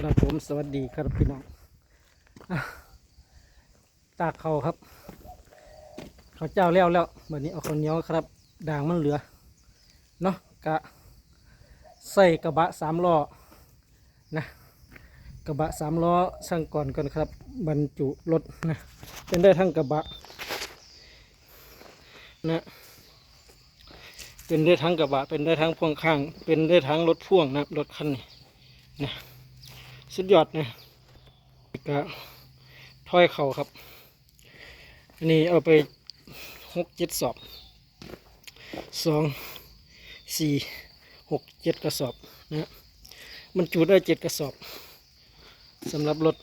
ครับผมสวัสดีครับพี่น้องตากเขาครับเขาเจ้าแล้วแล้ววันนี้เอาข้าวเหนียวครับ ด่างมันเหลือเนาะกะใส่กระบะสามล้อนะกระบะสามล้อสั่งก่อนก่อนครับ บรรจุรถนะเป็นได้ทั้งกระบะนะเป็นได้ทั้งกระบะเป็นได้ทั้งพ่วงข้าง เป็นได้ทั้งรถพ่วงนะรถคันนี้นะ สุดยอดนะก็ถ้อยเข่าครับ อันนี้เอาไปหกเจ็ดสอบสองสี่หกเจ็ดกระสอบนะมันจุได้เจ็ดกระสอบสำหรับรถ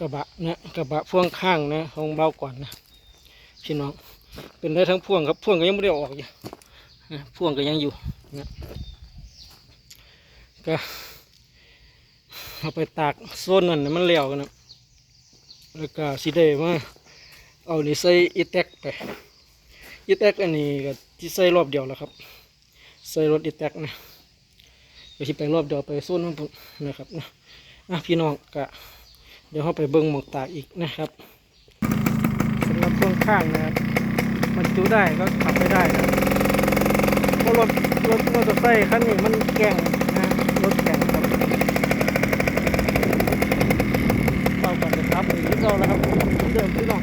กระบะนะกระบะพ่วงข้างนะของเบาก่อนนะพี่น้องเป็นได้ทั้งพ่วงครับพ่วงก็ยังไม่ได้อออกอยู่นะพ่วงก็ยังอยู่นะ ก็เอาไปตากโซนนั่นนะมันเหลวกันนะแล้วก็สิได้มาเอานี่ใส่อีแท็กไปอีแท็กอันนี้ก็ที่ใส่รอบเดียวแล้วครับ ใส่รถอีแท็กนะก็ที่ไปรอบเดียวไปโซนนั่นนะครับนะอะพี่น้องก็เดี๋ยวเราไปเบิ้งหมองตากอีกนะครับสำหรับช่วงข้างนะครับมันจุได้ก็ขับไม่ได้นะเพราะรถรถมอเตอร์ไซค์คันนี้มันแก่งนะรถแก่งครับเราก่อนจะครับหรื อเราแล้วครับเดิมพี่นอง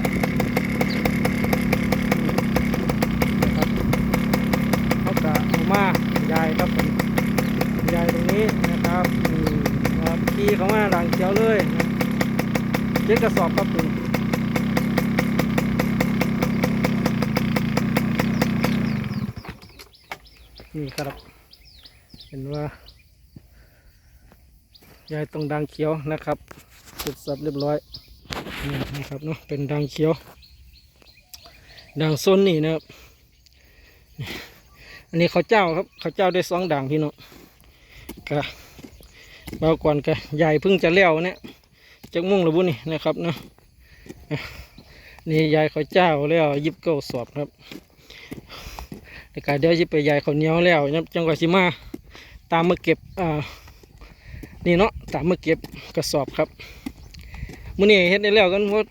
นะครับเขาจะเอามายายครับผมยายตรงนี้นะครับอืมครับขี่เขามาด่างเขียวเลยเจ็ดกระสอบครับผมนี่ครับ เห็นว่ายายตรงดังเขียวนะครับเสร็จสับเรียบร้อย นี่นะครับเนาะเป็นดังเขียวดังส้นนี่นะครับ อันนี้เขาเจ้าครับเขาเจ้าได้สองด่างพี่น้องกะเบาก่อนกะใหญ่เพิ่งจะเลี้ยวเนี่ยจักมุ่งระบุนี่นะครับเนาะอะนี่ยายข้าเจ้าแล้วยิบเก้าสอบครับแต่กาเดี๋ยวจะไปยายข้าเหนียวแล้วนี่ยจังหวะสิมาตามมาเก็บอ่านี่เนาะตามมาเก็บกระสอบครับ มื้อนี้เฮ็ดได้แล้วกันเพราะ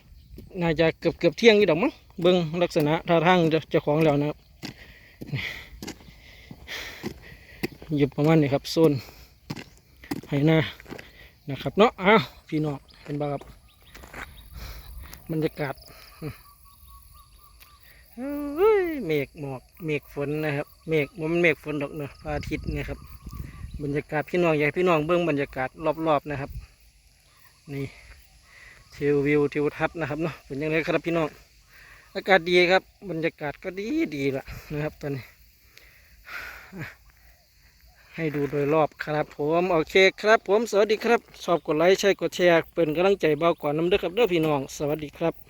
น่าจะเกือบเกือบเที่ยงนี่ดอกมั้งเบิ่งลักษณะท่าทางเจ้าเจ้าของแล้วนะครับอยู่ประมาณนี้ครับโซนไหหน้านะครับเนาะอ้าวพี่น้องเป็นบ้าครับบรรยากาศเฮ้ยเมฆหมอกเมฆฝนนะครับเมฆมันเมฆฝนดอกเนาะพระอาทิตย์เนะครับ บรรยากาศพี่น้องอยากให้พี่น้องเบื้องบรรยากาศรอบๆนะครับ นี่ ทิววิวทิวทัศน์นะครับเนาะเป็นยังไงครับพี่น้องอากาศดีครับ บรรยากาศก็ดีดีละนะครับตอนนี้ ให้ดูโดยรอบครับผมโอเคครับ ผมสวัสดีครับชอบกดไลค์ใช่กดแชร์เป็นกำลังใจเบาก่อนน้ำเด้อครับเด้อพี่น้อง สวัสดีครับ